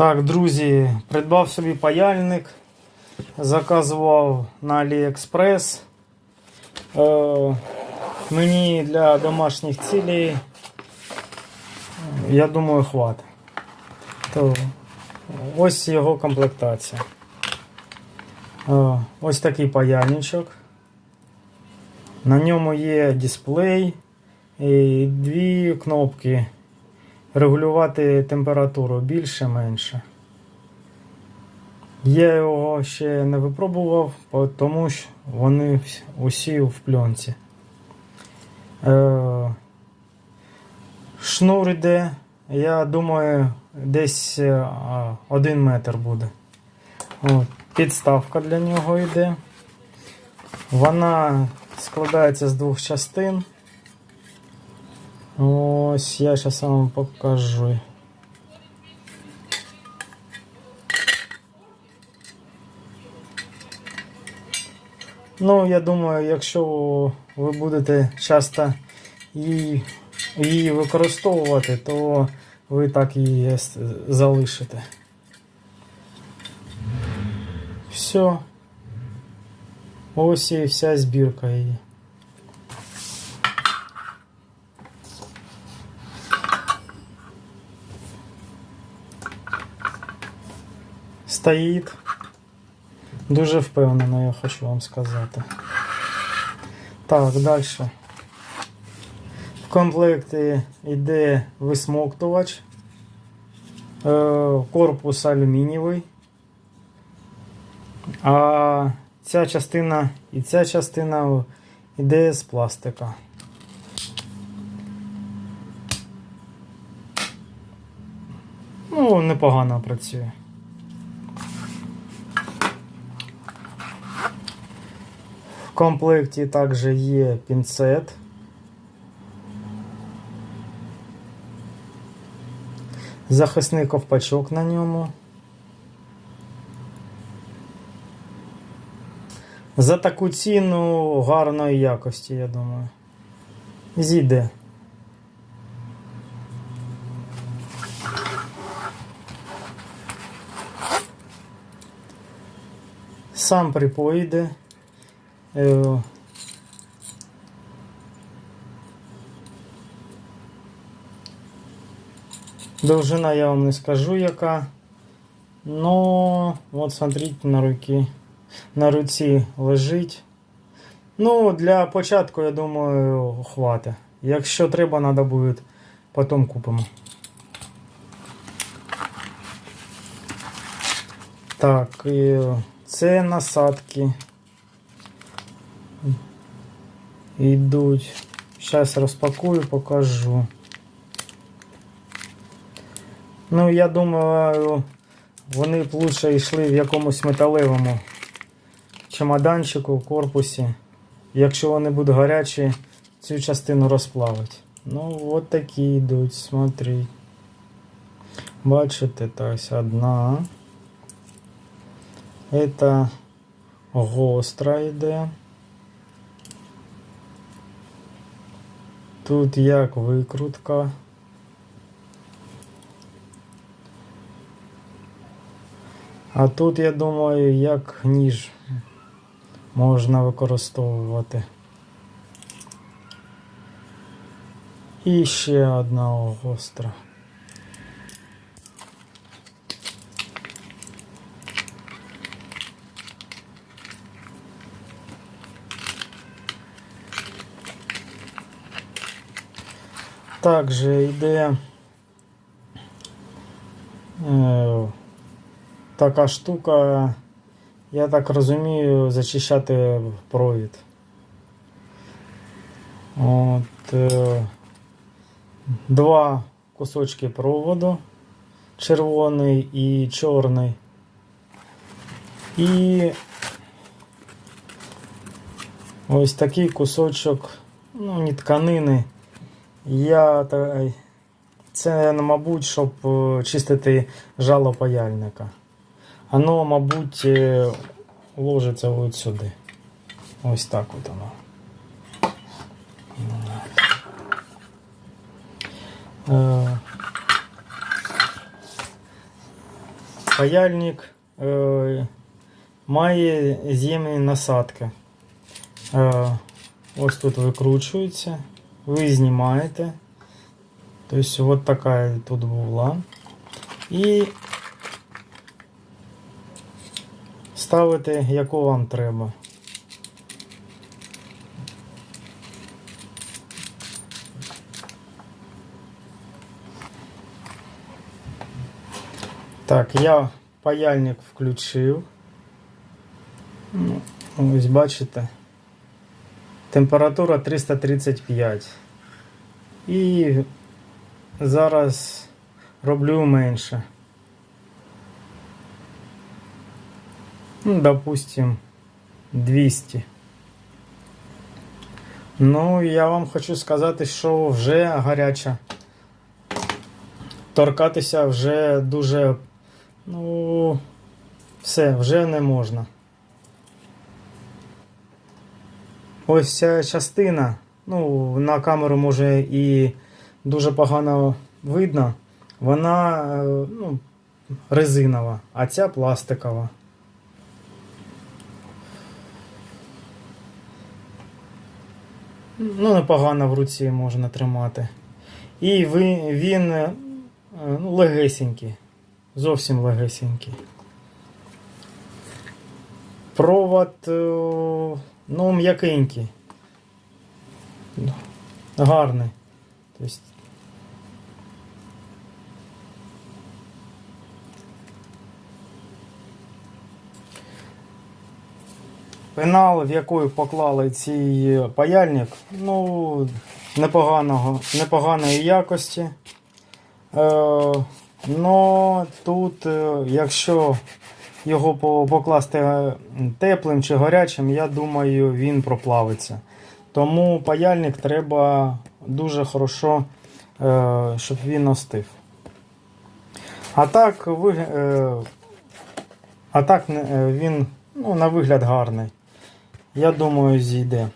Так, друзі, придбав собі паяльник, заказував на AliExpress. Е, мені для домашніх цілей, я думаю, хватить. То ось його комплектація. Е, ось такий паяльничок. На ньому є дисплей і дві кнопки регулювати температуру більше менше. Я його ще не випробував, тому що вони усі в пленці. Е, шнур йде, я думаю, десь е, один метр буде. Підставка для нього йде. Вона складається з двох частин. Ось я зараз вам покажу. Ну, я думаю, якщо ви будете часто її, її використовувати, то ви так її залишите. Все. Ось і вся збірка її. Стоїть. Дуже впевнено, я хочу вам сказати. Так, далі. В комплекті йде висмоктувач, е, корпус алюмінієвий. А ця частина і ця частина йде з пластика. Ну, непогано працює. Комплекті також є пінцет. Захисний ковпачок на ньому. За таку ціну гарної якості, я думаю. Зійде. Сам припой йде. Е, Довжина я вам не скажу яка. Но от смотрите на руки. На руці лежить. Ну, для початку, я думаю, хватить. Якщо треба, треба буде, потім купимо. Так, це насадки. Йдуть. Зараз розпакую, покажу. Ну, я думаю, вони б лучше йшли в якомусь металевому чемоданчику, в корпусі. Якщо вони будуть гарячі, цю частину розплавить. Ну, от такі йдуть, смотри. Бачите, ось одна. Это гостра йде. Тут як викрутка. А тут, я думаю, як ніж можна використовувати. І ще одна гостра. Також йде е, така штука, я так розумію, зачищати провід. От, е, два кусочки проводу, червоний і чорний. І ось такий кусочок, ну, не тканини. Я це, ну, мабуть, щоб е, чистити жало паяльника. Воно, мабуть, е, ложиться от сюди. Ось так от воно. Е, паяльник має з'ємні насадки. Ось тут викручується, ви знімаєте. Тобто, от така тут була. І ставите, яку вам треба. Так, я паяльник включив. Ну, ось бачите. Температура 335. І зараз роблю менше. Ну, допустим, 200. Ну, я вам хочу сказати, що вже гаряча. Торкатися вже дуже. Ну, все, вже не можна. Ось ця частина, ну, на камеру може і дуже погано видно. Вона е, ну, резинова, а ця пластикова. Ну, непогано в руці можна тримати. І він е, ну, легесенький. Зовсім легесенький. Провод е, ну, м'якенький. Гарний. Тобто, Пенал, в яку поклали цей паяльник, ну, непоганого, непоганої якості. Е, но тут, е, якщо його покласти е, теплим чи гарячим, я думаю, він проплавиться. Тому паяльник треба дуже хорошо, е, щоб він остив. А так, е, а так він ну, на вигляд гарний. Я думаю, зійде.